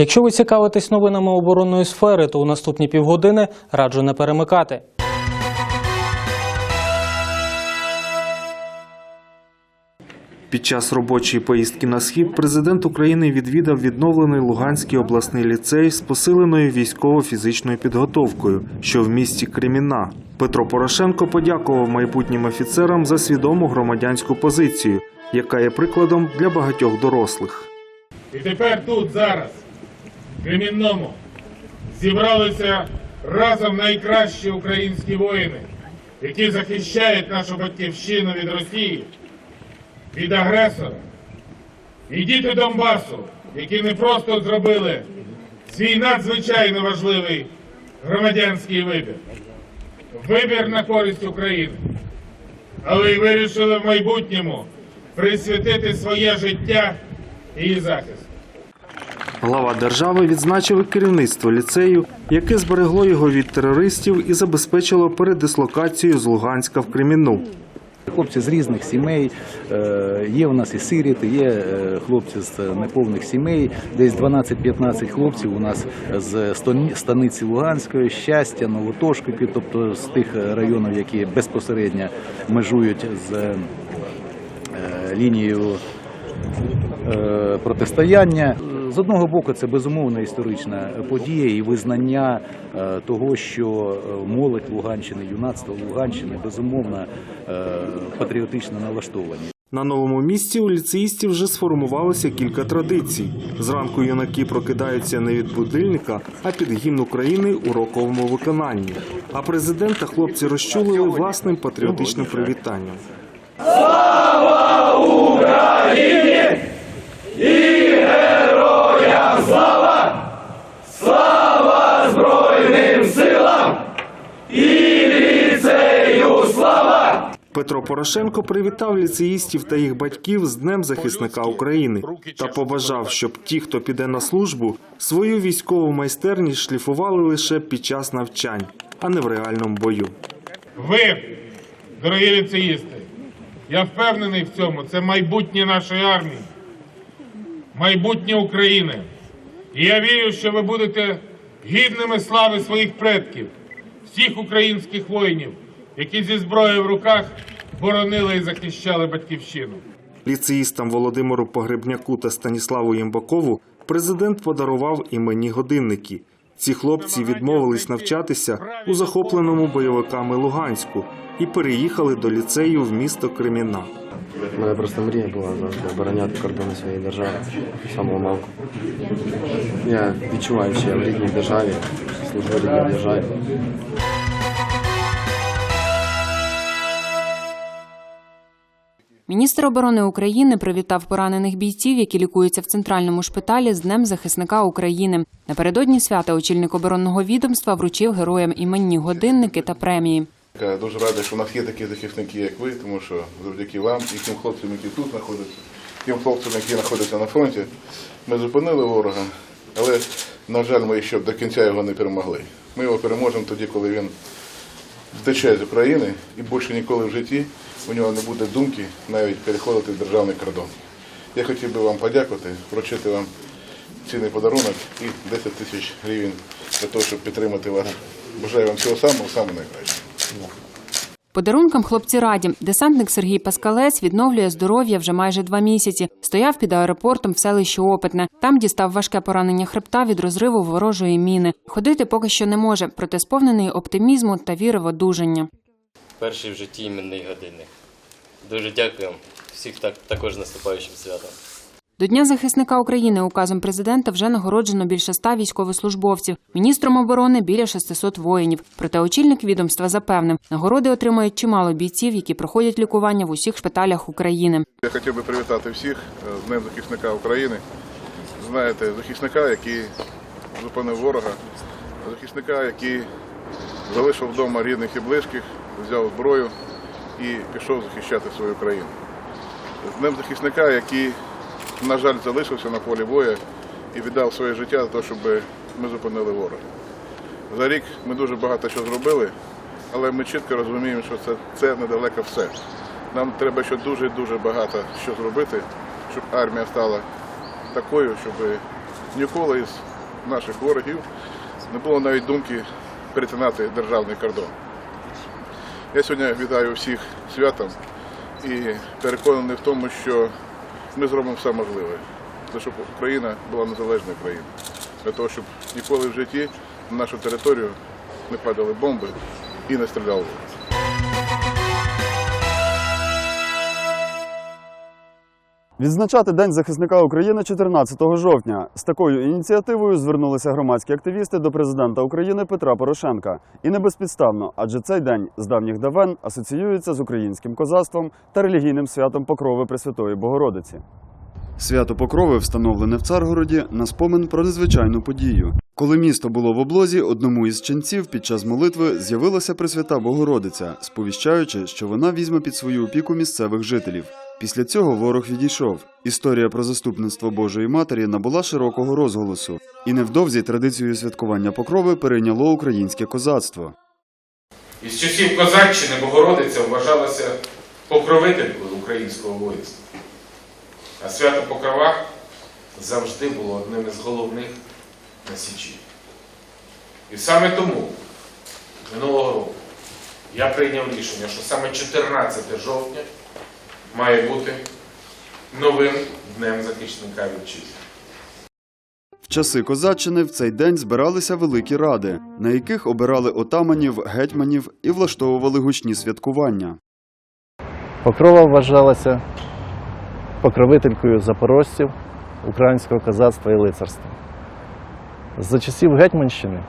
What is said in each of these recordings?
Якщо ви цікавитесь новинами оборонної сфери, то у наступні півгодини раджу не перемикати. Під час робочої поїздки на схід президент України відвідав відновлений Луганський обласний ліцей з посиленою військово-фізичною підготовкою, що в місті Креміна. Петро Порошенко подякував майбутнім офіцерам за свідому громадянську позицію, яка є прикладом для багатьох дорослих. І тепер тут, зараз, Кремінному, зібралися разом найкращі українські воїни, які захищають нашу батьківщину від Росії, від агресора. І діти Донбасу, які не просто зробили свій надзвичайно важливий громадянський вибір. Вибір на користь України. Але й вирішили в майбутньому присвятити своє життя її захисту. Глава держави відзначив керівництво ліцею, яке зберегло його від терористів і забезпечило передислокацію з Луганська в Кремінну. Хлопці з різних сімей, е, є у нас і сиріти, є е, хлопці з неповних сімей, десь 12-15 хлопців у нас з станиці Луганської, щастя, Новотошківки, тобто з тих районів, які безпосередньо межують з е, лінією протистояння. З одного боку, це безумовна історична подія і визнання е, того, що е, молодь Луганщини, юнацтво Луганщини безумовно е, патріотично налаштовані. На новому місці у ліцеїстів вже сформувалося кілька традицій. Зранку юнаки прокидаються не від будильника, а під гімн України у роковому виконанні. А президента хлопці розчулили власним патріотичним привітанням. Петро Порошенко привітав ліцеїстів та їх батьків з Днем захисника України та побажав, щоб ті, хто піде на службу, свою військову майстерність шліфували лише під час навчань, а не в реальному бою. Ви, дорогі ліцеїсти, я впевнений в цьому, це майбутнє нашої армії, майбутнє України. І я вірю, що ви будете гідними слави своїх предків, всіх українських воїнів, які зі зброєю в руках боронили і захищали батьківщину. Ліцеїстам Володимиру Погребняку та Станіславу Ємбакову президент подарував іменні годинники. Ці хлопці відмовились навчатися у захопленому бойовиками Луганську і переїхали до ліцею в місто Креміна. У мене просто мрія була завжди обороняти кордони своєї держави самого малку. Я відчуваю, що я в рідній державі, служу в рідній державі. Міністр оборони України привітав поранених бійців, які лікуються в центральному шпиталі з Днем захисника України. Напередодні свята очільник оборонного відомства вручив героям іменні годинники та премії. Дуже радий, що у нас є такі захисники, як ви, тому що завдяки вам і тим хлопцям, які тут знаходяться, тим хлопцям, які знаходяться на фронті, ми зупинили ворога, але, на жаль, ми ще до кінця його не перемогли. Ми його переможемо тоді, коли він втече з України і більше ніколи в житті у нього не буде думки навіть переходити в державний кордон. Я хотів би вам подякувати, вручити вам цінний подарунок і 10 тисяч гривень для того, щоб підтримати вас. Бажаю вам всього самого, самого найкращого. Подарункам хлопці раді. Десантник Сергій Паскалець відновлює здоров'я вже майже два місяці. Стояв під аеропортом в селищі Опитне. Там дістав важке поранення хребта від розриву ворожої міни. Ходити поки що не може, проте сповнений оптимізму та віри в одужання. перший в житті іменний годинник. Дуже дякую всіх так, також з наступаючим святом. До Дня захисника України указом президента вже нагороджено більше ста військовослужбовців. Міністром оборони біля 600 воїнів. Проте очільник відомства запевнив, нагороди отримають чимало бійців, які проходять лікування в усіх шпиталях України. Я хотів би привітати всіх з Днем захисника України. Знаєте, захисника, який зупинив ворога, захисника, який залишив вдома рідних і близьких, взяв зброю і пішов захищати свою країну. З Днем захисника, який, на жаль, залишився на полі бою і віддав своє життя за те, щоб ми зупинили ворога. За рік ми дуже багато що зробили, але ми чітко розуміємо, що це, це недалеко все. Нам треба ще дуже дуже багато що зробити, щоб армія стала такою, щоб ніколи із наших ворогів не було навіть думки перетинати державний кордон. Я сьогодні вітаю всіх святом і переконаний в тому, що ми зробимо все можливе, щоб Україна була незалежною країною, для того, щоб ніколи в житті на нашу територію не падали бомби і не стріляли. Відзначати День захисника України 14 жовтня. З такою ініціативою звернулися громадські активісти до президента України Петра Порошенка. І не безпідставно, адже цей день з давніх давен асоціюється з українським козацтвом та релігійним святом Покрови Пресвятої Богородиці. Свято Покрови встановлене в Царгороді на спомин про незвичайну подію. Коли місто було в облозі, одному із ченців під час молитви з'явилася Пресвята Богородиця, сповіщаючи, що вона візьме під свою опіку місцевих жителів. Після цього ворог відійшов. Історія про заступництво Божої Матері набула широкого розголосу, і невдовзі традицію святкування покрови перейняло українське козацтво. Із часів Козаччини Богородиця вважалася покровителькою українського воїнства. А свято Покрова завжди було одним із головних на Січі. І саме тому минулого року я прийняв рішення, що саме 14 жовтня має бути новим днем захисника вітчизни. В часи козаччини в цей день збиралися великі ради, на яких обирали отаманів, гетьманів і влаштовували гучні святкування. Покрова вважалася покровителькою запорожців, українського козацтва і лицарства. За часів Гетьманщини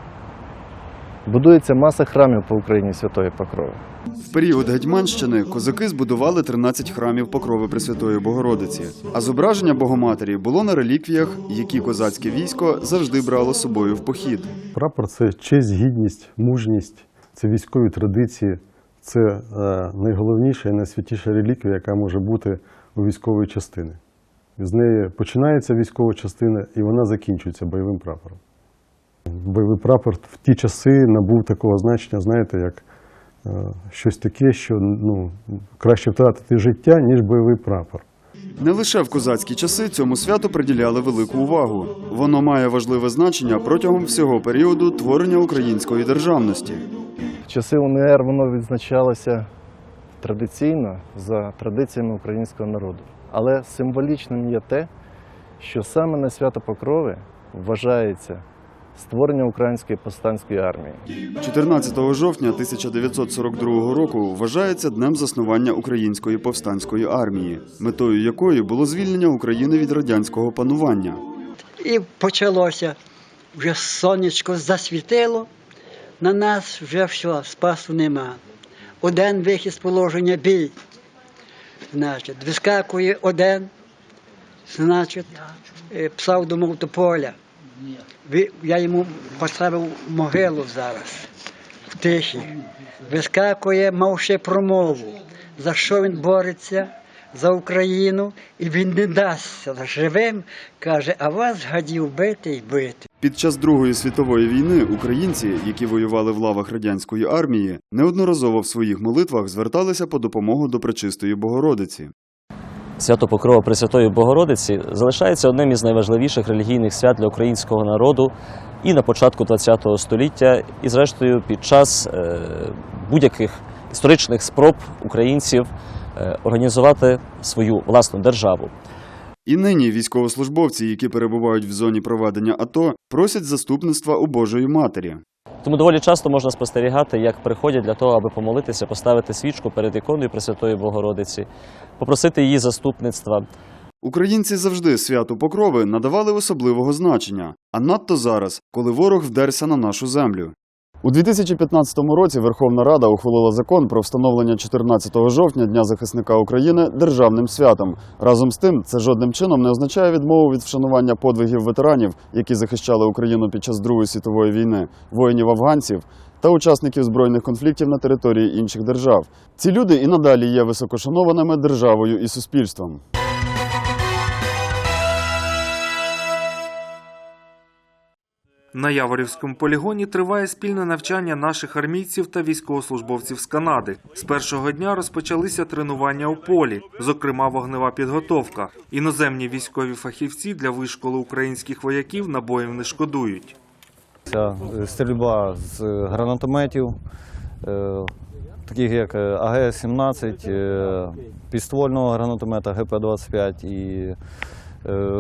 будується маса храмів по Україні Святої Покрови. В період Гетьманщини козаки збудували 13 храмів покрови Пресвятої Богородиці, а зображення Богоматері було на реліквіях, які козацьке військо завжди брало з собою в похід. Прапор це честь, гідність, мужність, це військові традиції, це е, найголовніша і найсвятіша реліквія, яка може бути у військової частини. З неї починається військова частина і вона закінчується бойовим прапором. Бойовий прапор в ті часи набув такого значення, знаєте, як е, щось таке, що ну, краще втратити життя, ніж бойовий прапор. Не лише в козацькі часи цьому святу приділяли велику увагу. Воно має важливе значення протягом всього періоду творення української державності. В часи УНР воно відзначалося традиційно за традиціями українського народу. Але символічним є те, що саме на свято Покрови вважається створення української повстанської армії. 14 жовтня 1942 року вважається днем заснування Української повстанської армії, метою якої було звільнення України від радянського панування. І почалося. Вже сонечко засвітило, на нас вже все, спасу нема. Один вихід з положення бій. Значить, вискакує один, значить, е, псевдомов до поля. Я йому поставив могилу зараз, в тиші. Вискакує, мав ще промову, за що він бореться, за Україну, і він не дасться живим, каже, а вас гадів бити й бити. Під час Другої світової війни українці, які воювали в лавах радянської армії, неодноразово в своїх молитвах зверталися по допомогу до Пречистої Богородиці. Свято Покрова Пресвятої Богородиці залишається одним із найважливіших релігійних свят для українського народу і на початку ХХ століття, і зрештою під час е, будь-яких історичних спроб українців е, організувати свою власну державу. І нині військовослужбовці, які перебувають в зоні проведення АТО, просять заступництва у Божої Матері. Тому доволі часто можна спостерігати, як приходять для того, аби помолитися, поставити свічку перед іконою Пресвятої Богородиці, попросити її заступництва. Українці завжди святу Покрови надавали особливого значення, а надто зараз, коли ворог вдерся на нашу землю. У 2015 році Верховна Рада ухвалила закон про встановлення 14 жовтня Дня захисника України державним святом. Разом з тим, це жодним чином не означає відмову від вшанування подвигів ветеранів, які захищали Україну під час Другої світової війни, воїнів-афганців та учасників збройних конфліктів на території інших держав. Ці люди і надалі є високошанованими державою і суспільством. На Яворівському полігоні триває спільне навчання наших армійців та військовослужбовців з Канади. З першого дня розпочалися тренування у полі, зокрема вогнева підготовка. Іноземні військові фахівці для вишколу українських вояків набоїв не шкодують. Ця е, стрільба з гранатометів, е, таких як е, АГ-17, е, підствольного гранатомета ГП-25 і е,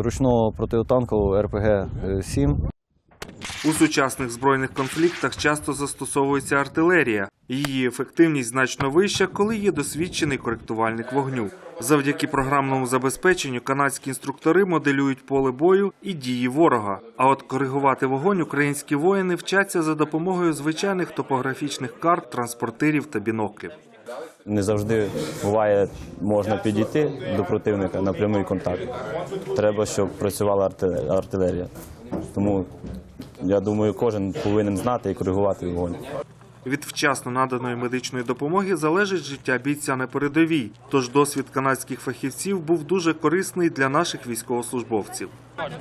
ручного протитанкового РПГ-7. У сучасних збройних конфліктах часто застосовується артилерія. Її ефективність значно вища, коли є досвідчений коректувальник вогню. Завдяки програмному забезпеченню канадські інструктори моделюють поле бою і дії ворога. А от коригувати вогонь українські воїни вчаться за допомогою звичайних топографічних карт, транспортирів та біноклів. Не завжди буває, можна підійти до противника на прямий контакт. Треба, щоб працювала арти- артилерія. Тому я думаю, кожен повинен знати і коригувати вогонь. Від вчасно наданої медичної допомоги залежить життя бійця на передовій. Тож досвід канадських фахівців був дуже корисний для наших військовослужбовців.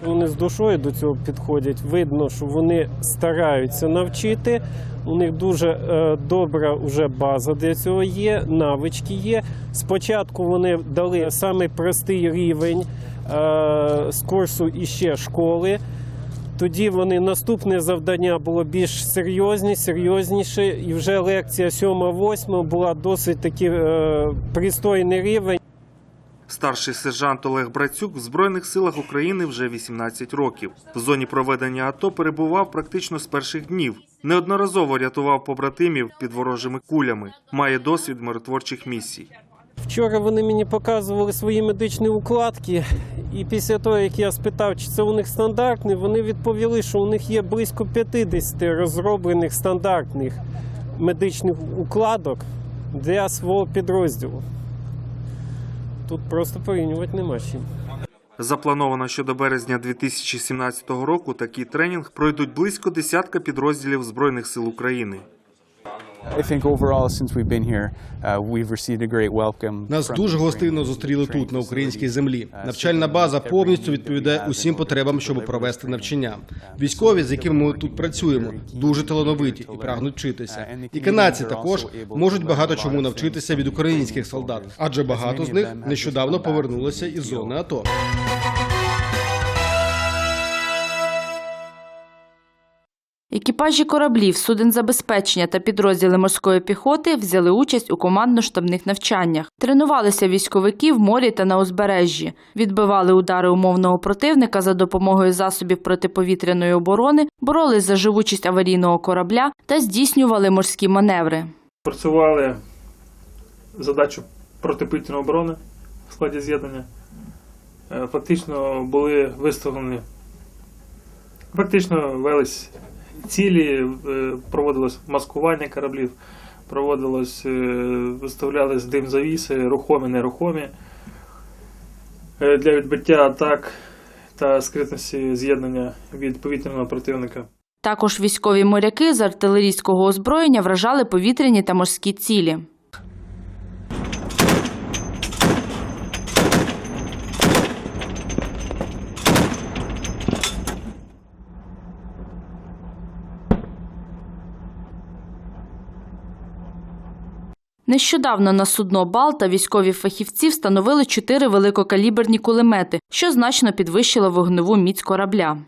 Вони з душою до цього підходять. Видно, що вони стараються навчити. У них дуже е, добра вже база для цього є, навички є. Спочатку вони дали самий простий рівень е, з курсу іще школи. Тоді вони наступне завдання було більш серйозні, серйозніше, і вже лекція 7-8 була досить таки е, пристойний рівень. Старший сержант Олег Брацюк в Збройних силах України вже 18 років. В зоні проведення АТО перебував практично з перших днів. Неодноразово рятував побратимів під ворожими кулями. Має досвід миротворчих місій. Вчора вони мені показували свої медичні укладки, і після того, як я спитав, чи це у них стандартний, вони відповіли, що у них є близько 50 розроблених стандартних медичних укладок для свого підрозділу. Тут просто порівнювати нема чим. Заплановано, що до березня 2017 року такий тренінг пройдуть близько десятка підрозділів Збройних сил України. Нас дуже гостинно зустріли тут, на українській землі. Навчальна база повністю відповідає усім потребам, щоб провести навчання. Військові, з якими ми тут працюємо, дуже талановиті і прагнуть вчитися. І канадці також можуть багато чому навчитися від українських солдат, адже багато з них нещодавно повернулися із зони АТО. Екіпажі кораблів, суден забезпечення та підрозділи морської піхоти взяли участь у командно-штабних навчаннях. Тренувалися військовики в морі та на узбережжі, відбивали удари умовного противника за допомогою засобів протиповітряної оборони, боролись за живучість аварійного корабля та здійснювали морські маневри. Працювали задачу протиповітряної оборони в складі з'єднання. Е, Фактично були виставлені, фактично велись цілі, е, проводилось маскування кораблів, проводилось, е, виставлялись дим завіси, рухомі, нерухомі е, для відбиття атак та скритності з'єднання від повітряного противника. Також військові моряки з артилерійського озброєння вражали повітряні та морські цілі. Нещодавно на судно Балта військові фахівці встановили чотири великокаліберні кулемети, що значно підвищило вогневу міць корабля.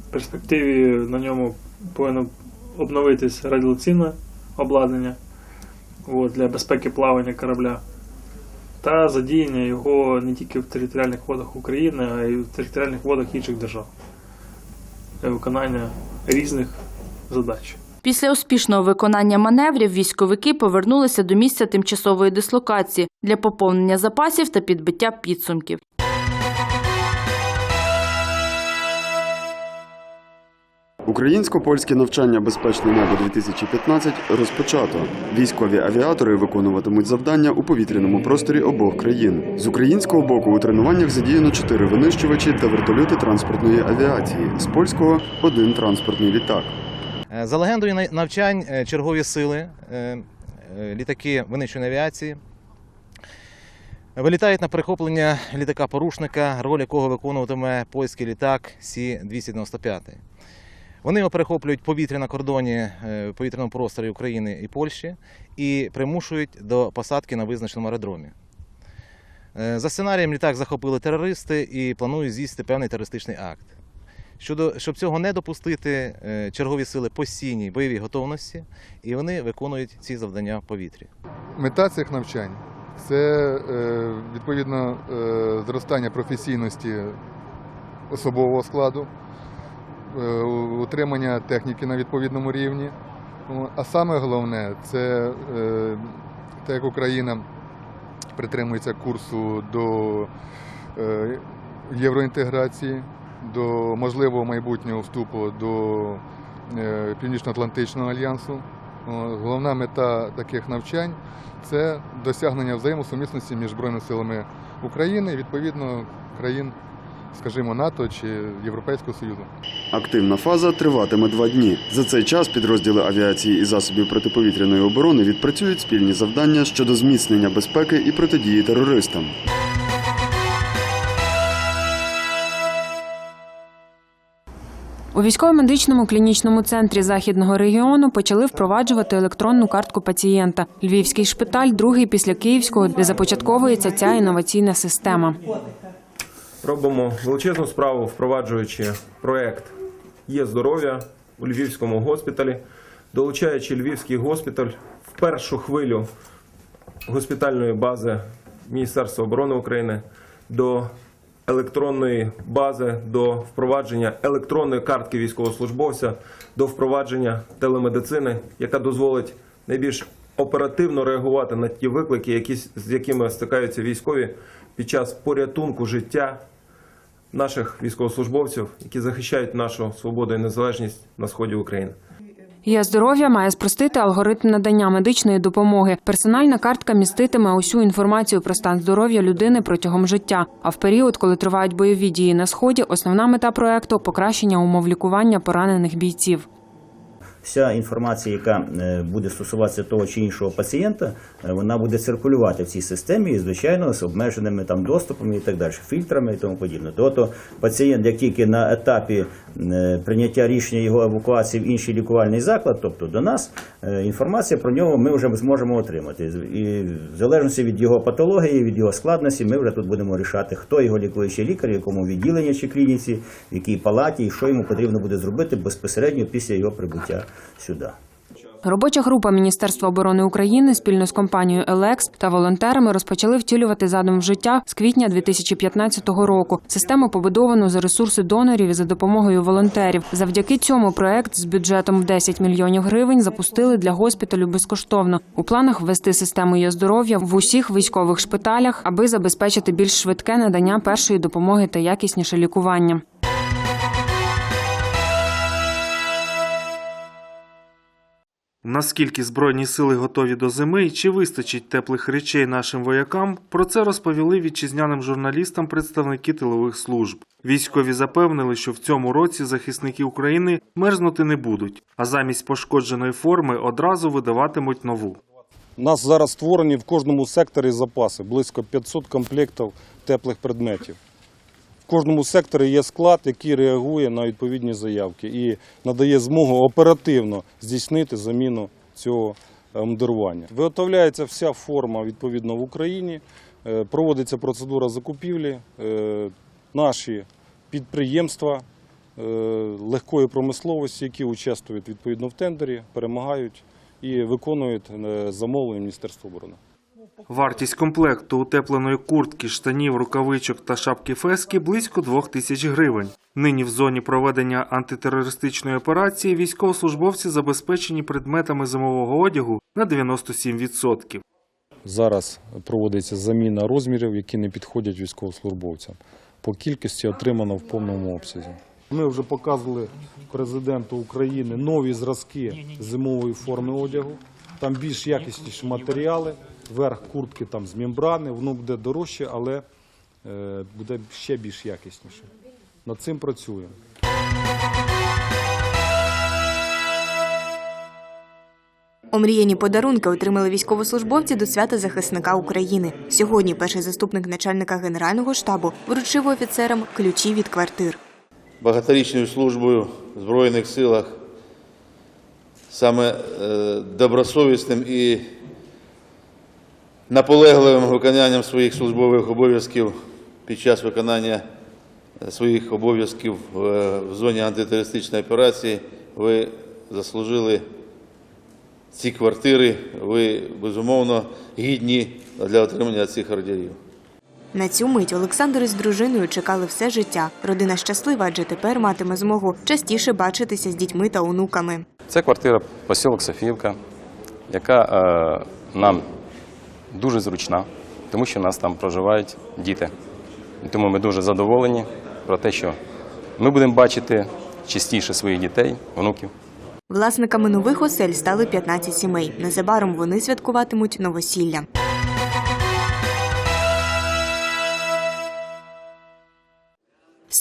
В перспективі на ньому повинно обновитись радіолокаційне обладнання для безпеки плавання корабля та задіяння його не тільки в територіальних водах України, а й в територіальних водах інших держав виконання різних задач. Після успішного виконання маневрів військовики повернулися до місця тимчасової дислокації для поповнення запасів та підбиття підсумків. Українсько-польське навчання Безпечне небо 2015 розпочато. Військові авіатори виконуватимуть завдання у повітряному просторі обох країн. З українського боку у тренуваннях задіяно чотири винищувачі та вертольоти транспортної авіації. З польського один транспортний літак. Е, За легендою на- навчань е, чергові сили, е, літаки винищувальної авіації Вилітають на перехоплення літака порушника, роль якого виконуватиме польський літак Сі-295. Вони його перехоплюють повітря на кордоні е, повітряному просторі України і Польщі і примушують до посадки на визначеному аеродромі. Е, За сценарієм літак захопили терористи і планують здійснити певний терористичний акт. Щодо, щоб цього не допустити, е, чергові сили постійній бойовій готовності, і вони виконують ці завдання в повітрі. Мета цих навчань це відповідно зростання професійності особового складу, утримання техніки на відповідному рівні. А саме головне це е, те, як Україна притримується курсу до е, євроінтеграції, до можливого майбутнього вступу до е, Північно-Атлантичного альянсу. Головна мета таких навчань це досягнення взаємосумісності між Збройними силами України і відповідно країн, скажімо, НАТО чи Європейського Союзу. Активна фаза триватиме два дні. За цей час підрозділи авіації і засобів протиповітряної оборони відпрацюють спільні завдання щодо зміцнення безпеки і протидії терористам. У військово-медичному клінічному центрі західного регіону почали впроваджувати електронну картку пацієнта. Львівський шпиталь, другий після Київського, де започатковується ця інноваційна система. Робимо величезну справу, впроваджуючи проект Є здоров'я у Львівському госпіталі, долучаючи Львівський госпіталь в першу хвилю госпітальної бази Міністерства оборони України до електронної бази, до впровадження електронної картки військовослужбовця, до впровадження телемедицини, яка дозволить найбільш оперативно реагувати на ті виклики, які, з якими стикаються військові під час порятунку життя наших військовослужбовців, які захищають нашу свободу і незалежність на сході України. Є здоров'я має спростити алгоритм надання медичної допомоги. Персональна картка міститиме усю інформацію про стан здоров'я людини протягом життя. А в період, коли тривають бойові дії на сході, основна мета проекту покращення умов лікування поранених бійців. Вся інформація, яка е, буде стосуватися того чи іншого пацієнта, е, вона буде циркулювати в цій системі і, звичайно, з обмеженими там доступами і так далі, фільтрами і тому подібне. Тобто пацієнт, як тільки на етапі е, прийняття рішення його евакуації в інший лікувальний заклад, тобто до нас, інформація про нього ми вже зможемо отримати. І в залежності від його патології, від його складності, ми вже тут будемо рішати, хто його лікуючий лікар, якому відділенні чи клініці, в якій палаті, і що йому потрібно буде зробити безпосередньо після його прибуття сюди. Робоча група Міністерства оборони України спільно з компанією Елекс та волонтерами розпочали втілювати задум в життя з квітня 2015 року. Систему побудовано за ресурси донорів і за допомогою волонтерів. Завдяки цьому проект з бюджетом в 10 мільйонів гривень запустили для госпіталю безкоштовно. У планах ввести систему є здоров'я в усіх військових шпиталях, аби забезпечити більш швидке надання першої допомоги та якісніше лікування. Наскільки Збройні сили готові до зими і чи вистачить теплих речей нашим воякам, про це розповіли вітчизняним журналістам представники тилових служб. Військові запевнили, що в цьому році захисники України мерзнути не будуть, а замість пошкодженої форми одразу видаватимуть нову. У нас зараз створені в кожному секторі запаси, близько 500 комплектів теплих предметів. В кожному секторі є склад, який реагує на відповідні заявки і надає змогу оперативно здійснити заміну цього мундирування. Виготовляється вся форма відповідно в Україні, е, проводиться процедура закупівлі. Е, Наші підприємства е, легкої промисловості, які участвують відповідно в тендері, перемагають і виконують е, замовлення Міністерства оборони. Вартість комплекту утепленої куртки, штанів, рукавичок та шапки фески близько двох тисяч гривень. Нині в зоні проведення антитерористичної операції військовослужбовці забезпечені предметами зимового одягу на 97%. Зараз проводиться заміна розмірів, які не підходять військовослужбовцям. По кількості отримано в повному обсязі. Ми вже показували президенту України нові зразки зимової форми одягу. Там більш якісніші матеріали, верх куртки там з мембрани, воно буде дорожче, але е, буде ще більш якісніше. Над цим працюємо. Омріяні подарунки отримали військовослужбовці до свята захисника України. Сьогодні перший заступник начальника генерального штабу вручив офіцерам ключі від квартир. багаторічною службою в Збройних силах, саме е, добросовісним і наполегливим виконанням своїх службових обов'язків під час виконання е, своїх обов'язків в, в зоні антитерористичної операції ви заслужили ці квартири. Ви безумовно гідні для отримання цих ордерів. На цю мить Олександр із дружиною чекали все життя. Родина щаслива, адже тепер матиме змогу частіше бачитися з дітьми та онуками. Це квартира посілок Софіївка, яка е, нам дуже зручна, тому що у нас там проживають діти. І Тому ми дуже задоволені про те, що ми будемо бачити частіше своїх дітей, онуків. Власниками нових осель стали 15 сімей. Незабаром вони святкуватимуть новосілля.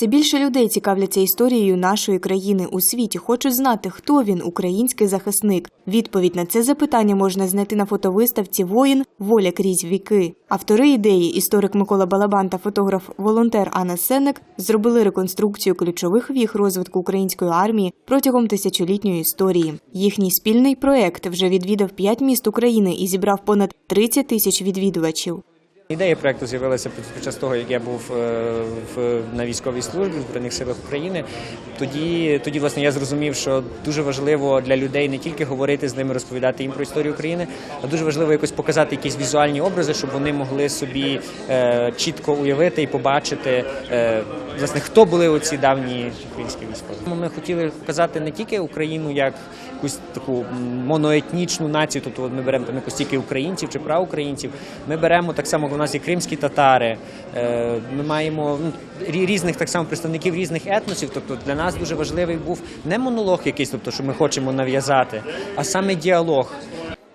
Все більше людей цікавляться історією нашої країни у світі. Хочуть знати, хто він, український захисник. Відповідь на це запитання можна знайти на фотовиставці Воїн Воля крізь віки. Автори ідеї, історик Микола Балабан та фотограф-волонтер Анна Сенек, зробили реконструкцію ключових віх розвитку української армії протягом тисячолітньої історії. Їхній спільний проект вже відвідав п'ять міст України і зібрав понад 30 тисяч відвідувачів. Ідея проекту з'явилася під час того, як я був е, в на військовій службі в Збройних силах України. Тоді, тоді, власне, я зрозумів, що дуже важливо для людей не тільки говорити з ними, розповідати їм про історію України, а дуже важливо якось показати якісь візуальні образи, щоб вони могли собі е, чітко уявити і побачити, е, власне, хто були оці давні українські військові. Ми хотіли показати не тільки Україну як якусь таку моноетнічну націю, тобто ми беремо там якось тільки українців чи праукраїнців. Ми беремо так само, нас є кримські татари. Е, Ми маємо ну, різних так само представників різних етносів. Тобто для нас дуже важливий був не монолог якийсь, тобто що ми хочемо нав'язати, а саме діалог.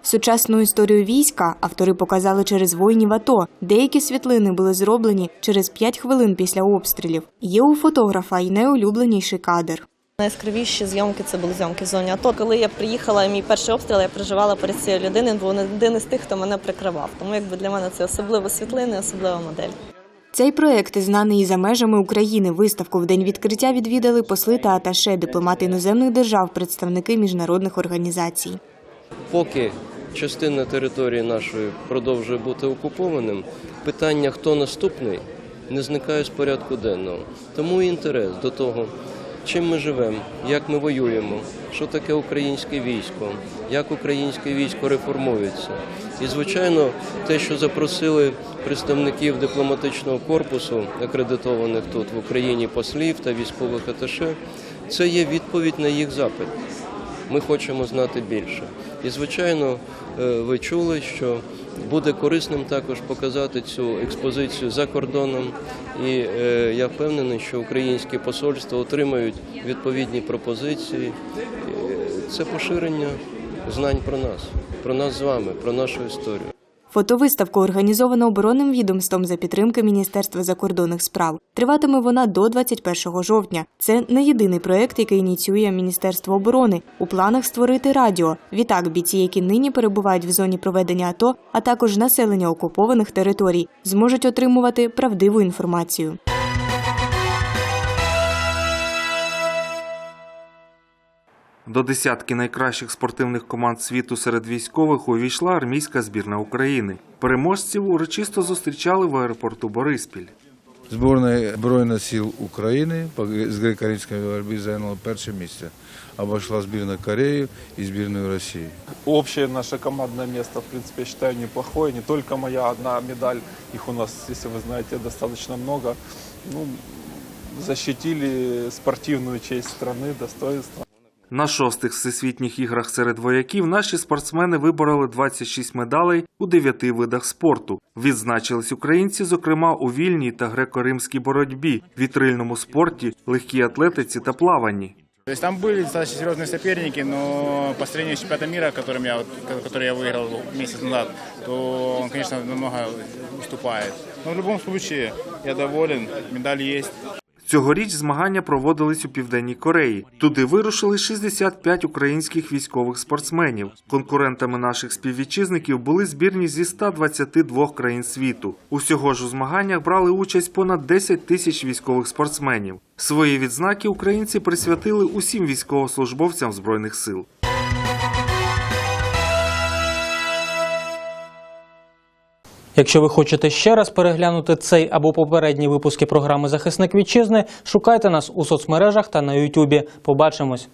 Сучасну історію війська автори показали через воїнів АТО. Деякі світлини були зроблені через 5 хвилин після обстрілів. Є у фотографа й найулюбленіший кадр. Найяскравіші зйомки це були зйомки в зоні АТО. Коли я приїхала, і мій перший обстріл, я переживала перед цією людиною, бо він один із тих, хто мене прикривав. Тому якби для мене це особливо світлини, особлива модель. Цей проект знаний і за межами України. Виставку в день відкриття відвідали посли та аташе, дипломати іноземних держав, представники міжнародних організацій. Поки частина території нашої продовжує бути окупованим, питання хто наступний не зникає з порядку денного. Тому і інтерес до того, чим ми живемо, як ми воюємо, що таке українське військо, як українське військо реформується. І, звичайно, те, що запросили представників дипломатичного корпусу, акредитованих тут в Україні послів та військових аташе, це є відповідь на їх запит. Ми хочемо знати більше. І, звичайно, е, ви чули, що буде корисним також показати цю експозицію за кордоном. І е, я впевнений, що українські посольства отримають відповідні пропозиції. Е, Це поширення знань про нас, про нас з вами, про нашу історію. Фотовиставку організовано оборонним відомством за підтримки Міністерства закордонних справ. Триватиме вона до 21 жовтня. Це не єдиний проект, який ініціює Міністерство оборони. У планах створити радіо. Відтак бійці, які нині перебувають в зоні проведення АТО, а також населення окупованих територій, зможуть отримувати правдиву інформацію. До десятки найкращих спортивних команд світу серед військових увійшла армійська збірна України. Переможців урочисто зустрічали в аеропорту Бориспіль. Зборна Збройних сил України по з греко-римської боротьби зайняла перше місце. Обошла збірна Кореї і збірну Росії. Общее наше командное место, в принципе, я считаю, неплохое. Не только моя одна медаль, их у нас, если вы знаете, достаточно много. Ну, защитили спортивную честь страны, достоинство. На шостих всесвітніх іграх серед вояків наші спортсмени вибороли 26 медалей у дев'яти видах спорту. Відзначились українці, зокрема у вільній та греко-римській боротьбі, вітрильному спорті, легкій атлетиці та плаванні. То есть там были достаточно серьезные соперники, но по сравнению с чемпионатом мира, которым я, вот- который я выиграл месяц назад, то он, конечно, намного уступает. Но в любом случае я доволен, медаль есть. Цьогоріч змагання проводились у південній Кореї. Туди вирушили 65 українських військових спортсменів. Конкурентами наших співвітчизників були збірні зі 122 країн світу. Усього ж у змаганнях брали участь понад 10 тисяч військових спортсменів. Свої відзнаки українці присвятили усім військовослужбовцям збройних сил. Якщо ви хочете ще раз переглянути цей або попередні випуски програми Захисник вітчизни, шукайте нас у соцмережах та на Ютубі. Побачимось.